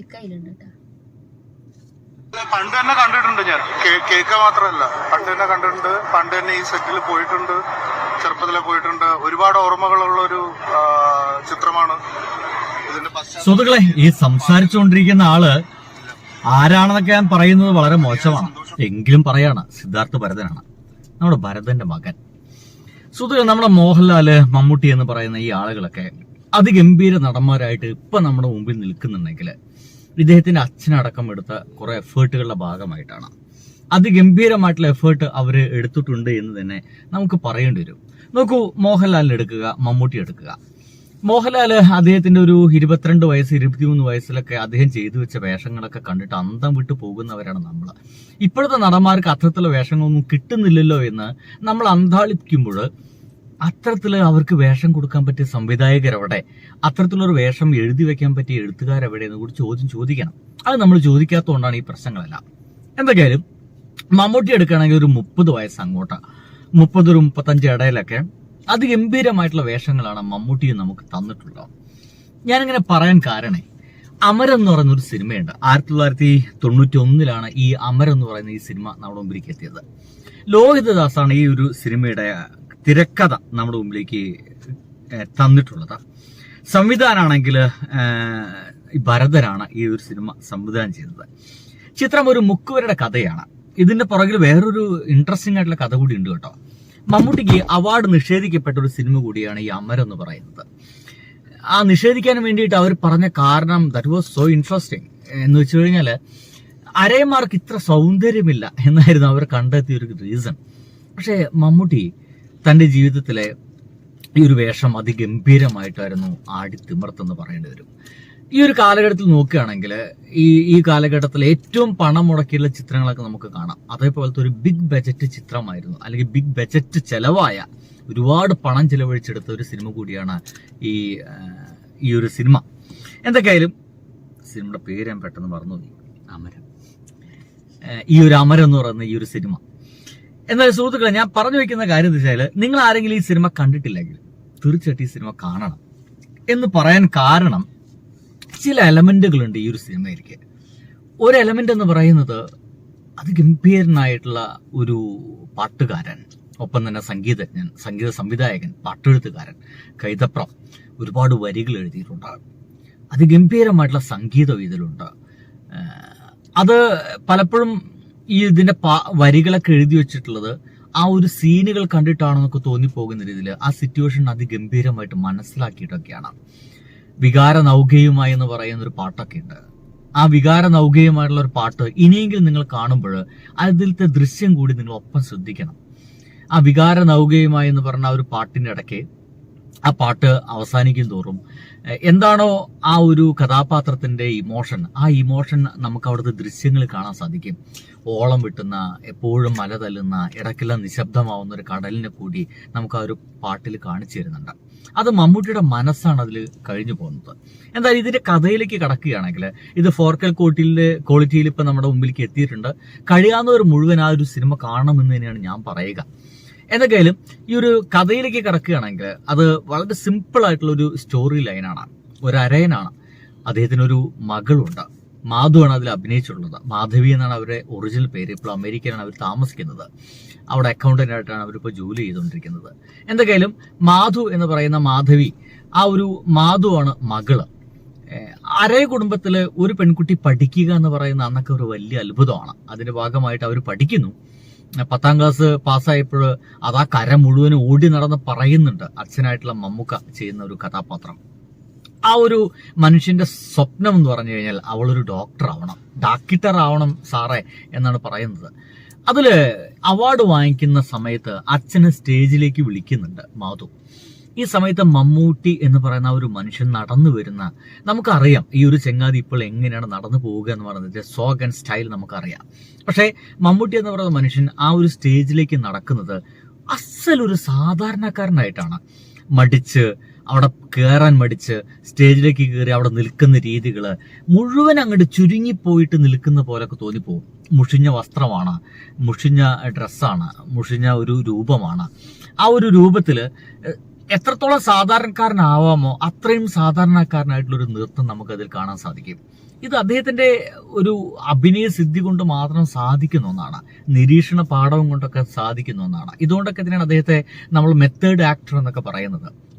Music അതിലുണ്ട് കേട്ടോ പണ്ട് തന്നെ കണ്ടിട്ടുണ്ട് ഞാൻ. കേ- കേക്ക് മാത്രമല്ല. പണ്ട് തന്നെ കണ്ടിട്ടുണ്ട്. പണ്ട് തന്നെ ഈ സെറ്റിൽ പോയിട്ടുണ്ട്. ചെറുപ്പത്തിലെ പോയിട്ടുണ്ട്. ഒരുപാട് ഓർമ്മകളുള്ള ഒരു ചിത്രമാണ്. സുഹൃത്തുക്കളെ ഈ സംസാരിച്ചുകൊണ്ടിരിക്കുന്ന ആൾ ആരാണെന്നൊക്കെ ഞാൻ പറയുന്നത് വളരെ മോശമാണ്. എങ്കിലും പറയാണ് സിദ്ധാർത്ഥ ഭരതനാണ്. നമ്മുടെ ഭരതന്റെ മകൻ. സുഹൃത്തുക്കൾ നമ്മുടെ മോഹൻലാൽ മമ്മൂട്ടി എന്ന് പറയുന്ന ഈ ആളുകളൊക്കെ അതിഗംഭീര നടന്മാരായിട്ട് ഇപ്പൊ നമ്മുടെ മുമ്പിൽ നിൽക്കുന്നുണ്ടെങ്കിൽ ഇദ്ദേഹത്തിന്റെ അച്ഛനടക്കം എടുത്ത കുറെ എഫേർട്ടുകളുടെ ഭാഗമായിട്ടാണ്. അതിഗംഭീരമായിട്ടുള്ള എഫേർട്ട് അവർ എടുത്തിട്ടുണ്ട് എന്ന് തന്നെ നമുക്ക് പറയേണ്ടി വരും. നോക്കൂ മോഹൻലാലിനെ എടുക്കുക മമ്മൂട്ടി എടുക്കുക. മോഹൻലാൽ അദ്ദേഹത്തിന്റെ ഒരു ഇരുപത്തിരണ്ട് വയസ്സ് ഇരുപത്തിമൂന്ന് വയസ്സിലൊക്കെ അദ്ദേഹം ചെയ്തു വെച്ച വേഷങ്ങളൊക്കെ കണ്ടിട്ട് അന്തം വിട്ടു പോകുന്നവരാണ് നമ്മൾ ഇപ്പോഴത്തെ നടന്മാർക്ക് അത്തരത്തിലുള്ള വേഷങ്ങളൊന്നും കിട്ടുന്നില്ലല്ലോ എന്ന് നമ്മൾ അന്താളിപ്പിക്കുമ്പോൾ അത്തരത്തിൽ അവർക്ക് വേഷം കൊടുക്കാൻ പറ്റിയ സംവിധായകരെവിടെ അത്തരത്തിലൊരു വേഷം എഴുതി വെക്കാൻ പറ്റിയ എഴുത്തുകാരെവിടെ എന്ന് കൂടി ചോദ്യം ചോദിക്കണം. അത് നമ്മൾ ചോദിക്കാത്തതുകൊണ്ടാണ് ഈ പ്രശ്നങ്ങളെല്ലാം. എന്തൊക്കെയായാലും മമ്മൂട്ടി എടുക്കുകയാണെങ്കിൽ ഒരു മുപ്പത് വയസ്സ് അങ്ങോട്ട്. മുപ്പത് ഒരു മുപ്പത്തഞ്ച് ഇടയിലൊക്കെ അതിഗംഭീരമായിട്ടുള്ള വേഷങ്ങളാണ് മമ്മൂട്ടി നമുക്ക് തന്നിട്ടുള്ളത്. ഞാനിങ്ങനെ പറയാൻ കാരണേ അമരം എന്ന് പറയുന്ന ഒരു സിനിമയുണ്ട്. ആയിരത്തി തൊള്ളായിരത്തി തൊണ്ണൂറ്റി ഒന്നിലാണ് ഈ അമരം എന്ന് പറയുന്ന ഈ സിനിമ നമ്മുടെ മുമ്പിലേക്ക് എത്തിയത്. ലോഹിതദാസാണ് ഈ ഒരു സിനിമയുടെ തിരക്കഥ നമ്മുടെ മുമ്പിലേക്ക് തന്നിട്ടുള്ളത്. സംവിധാനാണെങ്കിൽ ഭരതരാണ് ഈ ഒരു സിനിമ സംവിധാനം ചെയ്തത്. ചിത്രം ഒരു മുക്കുവരുടെ കഥയാണ്. ഇതിന്റെ പുറകിൽ വേറൊരു ഇൻട്രസ്റ്റിംഗ് ആയിട്ടുള്ള കഥ കൂടി ഉണ്ട് കേട്ടോ. മമ്മൂട്ടിക്ക് അവാർഡ് നിഷേധിക്കപ്പെട്ട ഒരു സിനിമ കൂടിയാണ് ഈ അമരം എന്ന് പറയുന്നത്. ആ നിഷേധിക്കാൻ വേണ്ടിയിട്ട് അവർ പറഞ്ഞ കാരണം ദാറ്റ് വാസ് സോ ഇൻട്രസ്റ്റിംഗ് എന്ന് വെച്ച് കഴിഞ്ഞാൽ അരയന്മാർക്ക് ഇത്ര സൗന്ദര്യമില്ല എന്നായിരുന്നു അവർ കണ്ടെത്തിയ ഒരു റീസൺ പക്ഷേ മമ്മൂട്ടി തന്റെ ജീവിതത്തിലെ ഈ ഒരു വേഷം അതിഗംഭീരമായിട്ടായിരുന്നു ആടി എന്ന് പറയേണ്ടി വരും. ഈ ഒരു കാലഘട്ടത്തിൽ നോക്കുകയാണെങ്കിൽ ഈ ഈ കാലഘട്ടത്തിൽ ഏറ്റവും പണം മുടക്കിയുള്ള ചിത്രങ്ങളൊക്കെ നമുക്ക് കാണാം. അതേപോലത്തെ ഒരു ബിഗ് ബജറ്റ് ചിത്രമായിരുന്നു. അല്ലെങ്കിൽ ബിഗ് ബജറ്റ് ചെലവായ ഒരുപാട് പണം ചിലവഴിച്ചെടുത്ത ഒരു സിനിമ കൂടിയാണ് ഈ ഈ ഒരു സിനിമ എന്തൊക്കെയായാലും സിനിമയുടെ പേര് ഞാൻ പെട്ടെന്ന് മറന്നു അമരം. ഈ ഒരു അമരം എന്ന് പറയുന്ന ഈ ഒരു സിനിമ എന്നാൽ സുഹൃത്തുക്കളെ ഞാൻ പറഞ്ഞു വെക്കുന്ന കാര്യം എന്ന് വെച്ചാൽ നിങ്ങൾ ആരെങ്കിലും ഈ സിനിമ കണ്ടിട്ടില്ലെങ്കിൽ തീർച്ചയായിട്ടും ഈ സിനിമ കാണണം. എന്ന് പറയാൻ കാരണം ചില എലമെന്റുകളുണ്ട് ഈ ഒരു സിനിമയിലേക്ക്. ഒരു എലമെന്റ് എന്ന് പറയുന്നത് അതിഗംഭീരനായിട്ടുള്ള ഒരു പാട്ടുകാരൻ ഒപ്പം തന്നെ സംഗീതജ്ഞൻ സംഗീത സംവിധായകൻ പാട്ടെഴുത്തുകാരൻ കൈതപ്രം ഒരുപാട് വരികൾ എഴുതിയിട്ടുണ്ട്. അതിഗംഭീരമായിട്ടുള്ള സംഗീതം ഇതിലുണ്ട് അത് പലപ്പോഴും ഈ ഇതിന്റെ വരികളൊക്കെ എഴുതി വെച്ചിട്ടുള്ളത് ആ ഒരു സീനുകൾ കണ്ടിട്ടാണെന്നൊക്കെ തോന്നിപ്പോകുന്ന രീതിയിൽ ആ സിറ്റുവേഷൻ അതിഗംഭീരമായിട്ട് മനസ്സിലാക്കിയിട്ടൊക്കെയാണ്. വികാര നൗകയുമായി എന്ന് പറയുന്ന ഒരു പാട്ടൊക്കെ ഉണ്ട്. ആ വികാര നൗകയുമായിട്ടുള്ള ഒരു പാട്ട് ഇനിയെങ്കിലും നിങ്ങൾ കാണുമ്പോൾ അതിലത്തെ ദൃശ്യം കൂടി നിങ്ങൾ ഒപ്പം ശ്രദ്ധിക്കണം. ആ വികാര നൗകയുമായി എന്ന് പറഞ്ഞ ആ ഒരു പാട്ടിന്റെ ഇടയ്ക്ക് ആ പാട്ട് അവസാനിക്കും തോറും എന്താണോ ആ ഒരു കഥാപാത്രത്തിന്റെ ഇമോഷൻ ആ ഇമോഷൻ നമുക്ക് അവിടുത്തെ ദൃശ്യങ്ങൾ കാണാൻ സാധിക്കും. ഓളം വിട്ടുന്ന എപ്പോഴും മല തല്ലുന്ന ഇടയ്ക്കെല്ലാം നിശബ്ദമാവുന്ന ഒരു കടലിനെ കൂടി നമുക്ക് ആ ഒരു പാട്ടിൽ കാണിച്ചു തരുന്നുണ്ട്. അത് മമ്മൂട്ടിയുടെ മനസ്സാണ് അതിൽ കഴിഞ്ഞു പോകുന്നത്. എന്തായാലും ഇതിന്റെ കഥയിലേക്ക് കടക്കുകയാണെങ്കിൽ ഇത് ഫോർക്കൽ കോട്ടിലെ ക്വാളിറ്റിയിൽ ഇപ്പൊ നമ്മുടെ മുമ്പിലേക്ക് എത്തിയിട്ടുണ്ട്. കഴിയാവുന്നവർ മുഴുവൻ ആ ഒരു സിനിമ കാണണമെന്ന് തന്നെയാണ് ഞാൻ പറയുക. എന്തൊക്കെയാലും ഈ ഒരു കഥയിലേക്ക് കിടക്കുകയാണെങ്കിൽ അത് വളരെ സിമ്പിൾ ആയിട്ടുള്ള ഒരു സ്റ്റോറി ലൈനാണ് ഒരു അരയനാണ്. അദ്ദേഹത്തിനൊരു മകളുണ്ട്. മാധുവാണ് അതിൽ അഭിനയിച്ചിട്ടുള്ളത്. മാധവി എന്നാണ് അവരുടെ ഒറിജിനൽ പേര്. ഇപ്പോൾ അമേരിക്കയിലാണ് അവർ താമസിക്കുന്നത്. അവിടെ അക്കൗണ്ടന്റ് ആയിട്ടാണ് അവരിപ്പോൾ ജോലി ചെയ്തുകൊണ്ടിരിക്കുന്നത്. എന്തൊക്കെയാലും മാധു എന്ന് പറയുന്ന മാധവി ആ ഒരു മാധുവാണ് മകൾ. അരേ കുടുംബത്തിൽ ഒരു പെൺകുട്ടി പഠിക്കുക എന്ന് പറയുന്ന അന്നൊക്കെ ഒരു വലിയ അത്ഭുതമാണ്. അതിന്റെ ഭാഗമായിട്ട് അവർ പഠിക്കുന്നു. പത്താം ക്ലാസ് പാസ്സായപ്പോൾ അത് ആ കര മുഴുവനും ഓടി നടന്ന് പറയുന്നുണ്ട്. അച്ഛനായിട്ടുള്ള മമ്മുക്ക ചെയ്യുന്ന ഒരു കഥാപാത്രം. ആ ഒരു മനുഷ്യന്റെ സ്വപ്നം എന്ന് പറഞ്ഞു കഴിഞ്ഞാൽ അവളൊരു ഡോക്ടർ ആവണം. ഡാക്ടർ ആവണം സാറേ എന്നാണ് പറയുന്നത്. അതിൽ അവാർഡ് വാങ്ങിക്കുന്ന സമയത്ത് അച്ഛനെ സ്റ്റേജിലേക്ക് വിളിക്കുന്നുണ്ട് മാധു. ഈ സമയത്ത് മമ്മൂട്ടി എന്ന് പറയുന്ന ഒരു മനുഷ്യൻ നടന്നു വരുന്ന നമുക്കറിയാം ഈ ഒരു ചെങ്ങാതി ഇപ്പോൾ എങ്ങനെയാണ് നടന്നു പോവുക എന്ന് പറയുന്നത്. സോഗ് ആൻഡ് സ്റ്റൈൽ നമുക്കറിയാം. പക്ഷേ മമ്മൂട്ടി എന്ന് പറയുന്ന മനുഷ്യൻ ആ ഒരു സ്റ്റേജിലേക്ക് നടക്കുന്നത് അസലൊരു സാധാരണക്കാരനായിട്ടാണ്. മടിച്ച് അവിടെ കയറാൻ മടിച്ച് സ്റ്റേജിലേക്ക് കയറി അവിടെ നിൽക്കുന്ന രീതികൾ മുഴുവൻ അങ്ങോട്ട് ചുരുങ്ങിപ്പോയിട്ട് നിൽക്കുന്ന പോലൊക്കെ തോന്നിപ്പോവും മുഷിഞ്ഞ വസ്ത്രമാണ് മുഷിഞ്ഞ ഡ്രസ്സാണ് മുഷിഞ്ഞ ഒരു രൂപമാണ്. ആ ഒരു രൂപത്തിൽ എത്രത്തോളം സാധാരണക്കാരനാവാമോ അത്രയും സാധാരണക്കാരനായിട്ടുള്ളൊരു നൃത്തം നമുക്കതിൽ കാണാൻ സാധിക്കും. ഇത് അദ്ദേഹത്തിന്റെ ഒരു അഭിനയ സിദ്ധി കൊണ്ട് മാത്രം സാധിക്കുന്ന ഒന്നാണ്. നിരീക്ഷണ പാഠവും കൊണ്ടൊക്കെ സാധിക്കുന്ന ഒന്നാണ്. ഇതുകൊണ്ടൊക്കെ തന്നെയാണ് അദ്ദേഹത്തെ നമ്മൾ മെത്തേഡ് ആക്ടർ എന്നൊക്കെ പറയുന്നത്.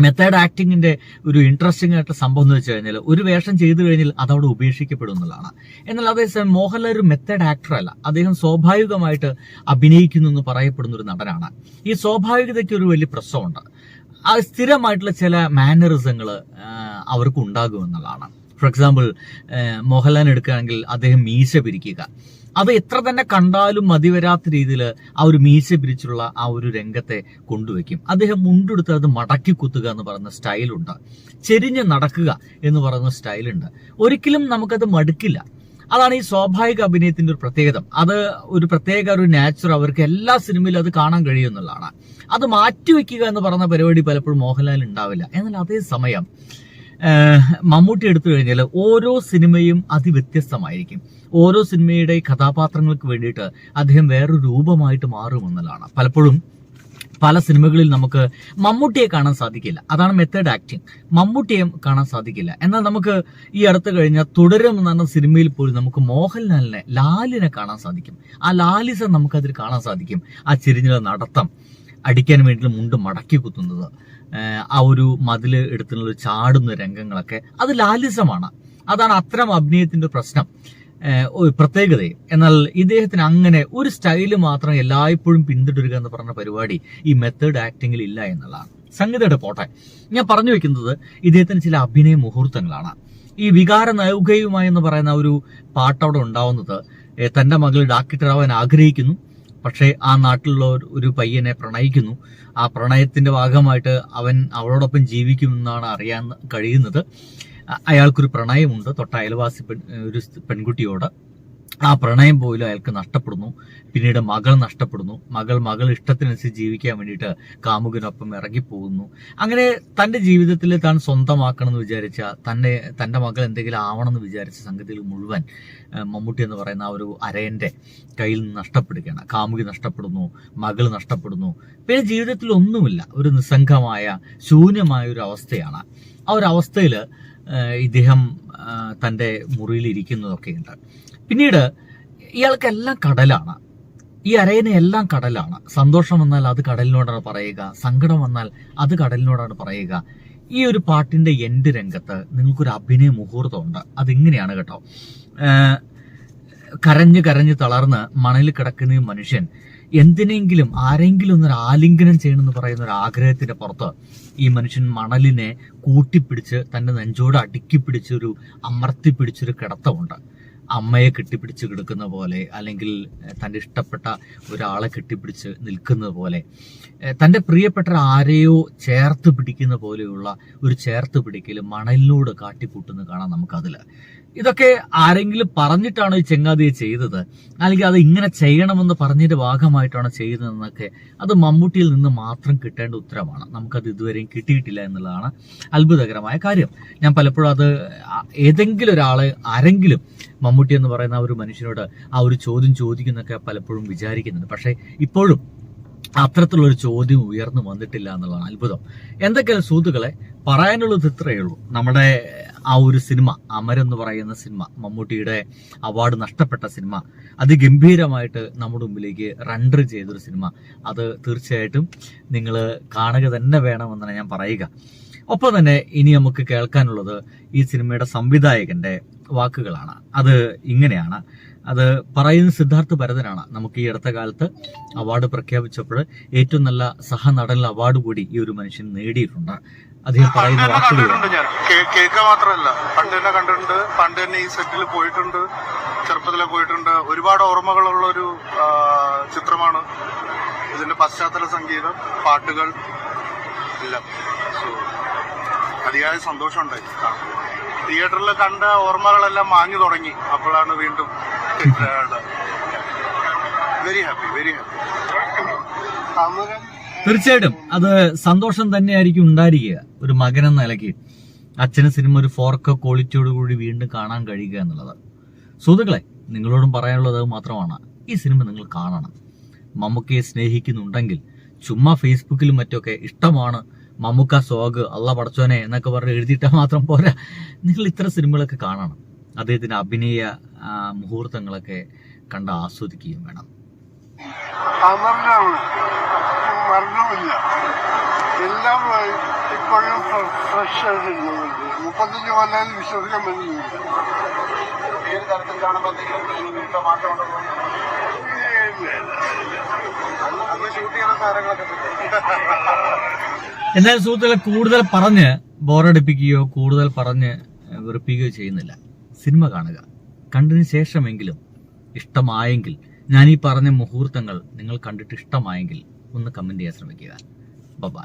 മെത്തേഡ് ആക്ടിങ്ങിന്റെ ഒരു ഇൻട്രസ്റ്റിംഗ് ആയിട്ട് സംഭവം എന്ന് വെച്ച് കഴിഞ്ഞാൽ ഒരു വേഷം ചെയ്തു കഴിഞ്ഞാൽ അതവിടെ ഉപേക്ഷിക്കപ്പെടും എന്നുള്ളതാണ് എന്നാൽ അതേസമയം മോഹൻലാൽ ഒരു മെത്തേഡ് ആക്ടർ അല്ല. അദ്ദേഹം സ്വാഭാവികമായിട്ട് അഭിനയിക്കുന്നു എന്ന് പറയപ്പെടുന്ന ഒരു നടനാണ്. ഈ സ്വാഭാവികതയ്ക്ക് ഒരു വലിയ പ്രശ്നമുണ്ട്. ആ സ്ഥിരമായിട്ടുള്ള ചില മാനറിസങ്ങൾ അവർക്ക് ഉണ്ടാകും എന്നുള്ളതാണ് ഫോർ എക്സാമ്പിൾ മോഹൻലാൽ എടുക്കുകയാണെങ്കിൽ അദ്ദേഹം മീശ പിരിക്കുക. അത് എത്ര തന്നെ കണ്ടാലും മതിവരാത്ത രീതിയിൽ ആ ഒരു മീശ പിരിച്ചുള്ള ആ ഒരു രംഗത്തെ കൊണ്ടുവയ്ക്കും. അദ്ദേഹം മുണ്ടെടുത്ത് അത് മടക്കി കുത്തുക എന്ന് പറയുന്ന സ്റ്റൈലുണ്ട്. ചെരിഞ്ഞ് നടക്കുക എന്ന് പറയുന്ന സ്റ്റൈലുണ്ട്. ഒരിക്കലും നമുക്കത് മടുക്കില്ല. അതാണ് ഈ സ്വാഭാവിക അഭിനയത്തിന്റെ ഒരു പ്രത്യേകത. അത് ഒരു പ്രത്യേക ഒരു നാച്ചുർ അവർക്ക് എല്ലാ സിനിമയിലും അത് കാണാൻ കഴിയുമെന്നുള്ളതാണ് അത് മാറ്റിവെക്കുക എന്ന് പറയുന്ന പരിപാടി പലപ്പോഴും മോഹൻലാൽ ഉണ്ടാവില്ല. എന്നാൽ അതേ സമയം മമ്മൂട്ടി എടുത്തു കഴിഞ്ഞാൽ ഓരോ സിനിമയും അതിവ്യത്യസ്തമായിരിക്കും. ഓരോ സിനിമയുടെ കഥാപാത്രങ്ങൾക്ക് വേണ്ടിയിട്ട് അദ്ദേഹം വേറൊരു രൂപമായിട്ട് മാറുമെന്നുള്ളതാണ് പലപ്പോഴും പല സിനിമകളിൽ നമുക്ക് മമ്മൂട്ടിയെ കാണാൻ സാധിക്കില്ല. അതാണ് മെത്തേഡ് ആക്ടിങ് മമ്മൂട്ടിയെ കാണാൻ സാധിക്കില്ല. എന്നാൽ നമുക്ക് ഈ അടുത്ത് കഴിഞ്ഞ തുടരും എന്ന് പറഞ്ഞ സിനിമയിൽ പോലും നമുക്ക് മോഹൻലാലിനെ ലാലിനെ കാണാൻ സാധിക്കും. ആ ലാലിസം നമുക്കതിൽ കാണാൻ സാധിക്കും. ആ ചിരിഞ്ഞ നടത്തം. അടിക്കാൻ വേണ്ടി മുണ്ട് മടക്കി കുത്തുന്നത് ആ ഒരു മതിൽ എടുത്തുള്ള ചാടുന്ന രംഗങ്ങളൊക്കെ അത് ലാലിസമാണ്. അതാണ് അത്തരം അഭിനയത്തിന്റെ പ്രശ്നം പ്രത്യേകതയെ. എന്നാൽ ഇദ്ദേഹത്തിന് അങ്ങനെ ഒരു സ്റ്റൈൽ മാത്രം എല്ലായ്പ്പോഴും പിന്തുടരുക എന്ന് പറഞ്ഞ പരിപാടി ഈ മെത്തേഡ് ആക്ടിങ്ങിൽ ഇല്ല എന്നുള്ളതാണ്. സംഗീതയുടെ പോട്ടെ ഞാൻ പറഞ്ഞു വെക്കുന്നത് ഇദ്ദേഹത്തിന് ചില അഭിനയ മുഹൂർത്തങ്ങളാണ്. ഈ വികാര നൗകയുമായി എന്ന് പറയുന്ന ഒരു പാട്ടവിടെ ഉണ്ടാവുന്നത് തന്റെ മകൾ ഡാക്ടറാവാൻ ആഗ്രഹിക്കുന്നു. പക്ഷേ ആ നാട്ടിലുള്ള ഒരു- പയ്യനെ പ്രണയിക്കുന്നു. ആ പ്രണയത്തിന്റെ ഭാഗമായിട്ട് അവൻ അവളോടൊപ്പം ജീവിക്കുമെന്നാണ് അറിയാൻ കഴിയുന്നത്. അയാൾക്കൊരു പ്രണയമുണ്ട്. തൊട്ട അയൽവാസി പെൺ ഒരു പെൺകുട്ടിയോട്. ആ പ്രണയം പോലും അയാൾക്ക് നഷ്ടപ്പെടുന്നു. പിന്നീട് മകൾ നഷ്ടപ്പെടുന്നു. മകൾ മകൾ ഇഷ്ടത്തിനനുസരിച്ച് ജീവിക്കാൻ വേണ്ടിയിട്ട് കാമുകനൊപ്പം ഇറങ്ങിപ്പോകുന്നു. അങ്ങനെ തന്റെ ജീവിതത്തിൽ താൻ സ്വന്തമാക്കണമെന്ന് വിചാരിച്ച തന്നെ തന്റെ മകൾ എന്തെങ്കിലും ആവണമെന്ന് വിചാരിച്ച സംഗതിയിൽ മുഴുവൻ മമ്മൂട്ടി എന്ന് പറയുന്ന ആ ഒരു അരയന്റെ കയ്യിൽ നിന്ന് നഷ്ടപ്പെടുകയാണ്. കാമുകി നഷ്ടപ്പെടുന്നു മകൾ നഷ്ടപ്പെടുന്നു. പിന്നെ ജീവിതത്തിൽ ഒന്നുമില്ല. ഒരു നിസ്സംഗമായ ശൂന്യമായ ഒരു അവസ്ഥയാണ്. ആ ഒരു അവസ്ഥയിൽ ഇദ്ദേഹം തന്റെ തന്റെ മുറിയിൽ ഇരിക്കുന്നതൊക്കെയുണ്ട് പിന്നീട് ഇയാൾക്കെല്ലാം കടലാണ്. ഈ അരയനെ എല്ലാം കടലാണ്. സന്തോഷം വന്നാൽ അത് കടലിനോടാണ് പറയുക. സങ്കടം വന്നാൽ അത് കടലിനോടാണ് പറയുക. ഈ ഒരു പാട്ടിന്റെ എൻഡ് രംഗത്ത് നിങ്ങൾക്കൊരു അഭിനയ മുഹൂർത്തമുണ്ട്. അതിങ്ങനെയാണ് കേട്ടോ? കരഞ്ഞ് കരഞ്ഞ് തളർന്ന് മണലിൽ കിടക്കുന്ന മനുഷ്യൻ എന്തിനെങ്കിലും ആരെങ്കിലും ഒന്നൊരു ആലിംഗനം ചെയ്യണമെന്ന് പറയുന്ന ഒരു ആഗ്രഹത്തിന്റെ പുറത്ത് ഈ മനുഷ്യൻ മണലിനെ കൂട്ടിപ്പിടിച്ച് തന്റെ നെഞ്ചോട് അടുക്കി പിടിച്ചൊരു അമർത്തി പിടിച്ചൊരു കിടത്തമുണ്ട്. അമ്മയെ കെട്ടിപ്പിടിച്ച് കിടക്കുന്ന പോലെ അല്ലെങ്കിൽ തന്റെ ഇഷ്ടപ്പെട്ട ഒരാളെ കെട്ടിപ്പിടിച്ച് നിൽക്കുന്നത് പോലെ തന്റെ പ്രിയപ്പെട്ട ആരെയോ ചേർത്ത് പിടിക്കുന്ന പോലെയുള്ള ഒരു ചേർത്ത് പിടിക്കൽ മണലിനോട് കാട്ടിക്കൂട്ടുന്നത് കാണാം നമുക്കതിൽ. ഇതൊക്കെ ആരെങ്കിലും പറഞ്ഞിട്ടാണോ ഈ ചെങ്ങാതിയെ ചെയ്തത്? അല്ലെങ്കിൽ അത് ഇങ്ങനെ ചെയ്യണമെന്ന് പറഞ്ഞതിന്റെ ഭാഗമായിട്ടാണോ ചെയ്തതെന്നൊക്കെ അത് മമ്മൂട്ടിയിൽ നിന്ന് മാത്രം കിട്ടേണ്ട ഉത്തരമാണ് നമുക്കത് ഇതുവരെയും കിട്ടിയിട്ടില്ല എന്നുള്ളതാണ് അത്ഭുതകരമായ കാര്യം. ഞാൻ പലപ്പോഴും അത് ഏതെങ്കിലും ഒരാളെ ആരെങ്കിലും മമ്മൂട്ടി എന്ന് പറയുന്ന ആ ഒരു മനുഷ്യനോട് ആ ഒരു ചോദ്യം ചോദിക്കുന്നൊക്കെ പലപ്പോഴും വിചാരിക്കുന്നുണ്ട്. പക്ഷേ ഇപ്പോഴും അത്തരത്തിലുള്ള ഒരു ചോദ്യം ഉയർന്നു വന്നിട്ടില്ല എന്നുള്ളതാണ് അത്ഭുതം. എന്തൊക്കെയാണ് സുഹൃത്തുക്കളെ? പറയാനുള്ളത് ഇത്രയേ ഉള്ളൂ. നമ്മുടെ ആ ഒരു സിനിമ അമരെന്ന് പറയുന്ന സിനിമ മമ്മൂട്ടിയുടെ അവാർഡ് നഷ്ടപ്പെട്ട സിനിമ അതിഗംഭീരമായിട്ട് നമ്മുടെ മുമ്പിലേക്ക് റണ്ടർ ചെയ്തൊരു സിനിമ. അത് തീർച്ചയായിട്ടും നിങ്ങൾ കാണുക തന്നെ വേണമെന്നാണ് ഞാൻ പറയുക. ഒപ്പം തന്നെ ഇനി നമുക്ക് കേൾക്കാനുള്ളത് ഈ സിനിമയുടെ സംവിധായകന്റെ വാക്കുകളാണ്. അത് ഇങ്ങനെയാണ്. അത് പറയുന്ന സിദ്ധാർത്ഥ് ഭരതനാണ് നമുക്ക് ഈ അടുത്ത കാലത്ത് അവാർഡ് പ്രഖ്യാപിച്ചപ്പോൾ ഏറ്റവും നല്ല സഹനടനുള്ള അവാർഡ് കൂടി ഈ ഒരു മനുഷ്യൻ നേടിയിട്ടുണ്ട്. അദ്ദേഹം പറയുന്ന കേൾക്കുക മാത്രമല്ല. പണ്ട് തന്നെ കണ്ടിട്ടുണ്ട്. പണ്ട് തന്നെ ഈ സെറ്റിൽ പോയിട്ടുണ്ട്. ചെറുപ്പത്തിലെ പോയിട്ടുണ്ട്. ഒരുപാട് ഓർമ്മകളുള്ള ഒരു ചിത്രമാണ്. ഇതിന്റെ പശ്ചാത്തല സംഗീതം പാട്ടുകൾ എല്ലാം. അതിയായ സന്തോഷമുണ്ടായി തിയേറ്ററിൽ കണ്ട ഓർമ്മകളെല്ലാം മാഞ്ഞു തുടങ്ങി. അപ്പോഴാണ് വീണ്ടും വെരി ഹാപ്പി വെരി ഹാപ്പി തീർച്ചയായിട്ടും. അത് സന്തോഷം തന്നെയായിരിക്കും ഉണ്ടായിരിക്കുക. ഒരു മകൻ എന്ന നിലയ്ക്ക് അച്ഛന് സിനിമ ഒരു ഫോർക്ക് ക്വാളിറ്റിയോട് കൂടി വീണ്ടും കാണാൻ കഴിയുക എന്നുള്ളത്. സുഹൃത്തുക്കളെ നിങ്ങളോടും പറയാനുള്ളത് മാത്രമാണ്. ഈ സിനിമ നിങ്ങൾ കാണണം. മമ്മൂക്കയെ സ്നേഹിക്കുന്നുണ്ടെങ്കിൽ ചുമ്മാ ഫേസ്ബുക്കിലും മറ്റൊക്കെ ഇഷ്ടമാണ് മമ്മൂക്ക സോഗ് അള്ള പടച്ചോനെ എന്നൊക്കെ പറഞ്ഞ് എഴുതിയിട്ടാൽ മാത്രം പോരാ. നിങ്ങൾ ഇത്ര സിനിമകളൊക്കെ കാണണം. അദ്ദേഹത്തിന്റെ അഭിനയ മുഹൂർത്തങ്ങളൊക്കെ കണ്ട് ആസ്വദിക്കുകയും വേണം. മരണമില്ല എല്ലാം ഇപ്പോഴും ഫ്രഷ് ആയിട്ടുള്ളതുണ്ട് മുപ്പത്തഞ്ച് കൊല്ലം വിശ്വസിക്കാൻ പറ്റുന്നില്ല. ഏത് തരത്തിൽ കാണുമ്പോഴത്തേക്കും മാറ്റമുണ്ടോ എന്നാൽ സുഹൃത്തുക്കളെ കൂടുതൽ പറഞ്ഞ് ബോറടിപ്പിക്കുകയോ കൂടുതൽ പറഞ്ഞ് വെറുപ്പിക്കുകയോ ചെയ്യുന്നില്ല. സിനിമ കാണുക. കണ്ടതിന് ശേഷമെങ്കിലും ഇഷ്ടമായെങ്കിൽ ഞാൻ ഈ പറഞ്ഞ മുഹൂർത്തങ്ങൾ നിങ്ങൾ കണ്ടിട്ട് ഇഷ്ടമായെങ്കിൽ ഒന്ന് കമന്റ് ചെയ്യാൻ ശ്രമിക്കുക. ബൈ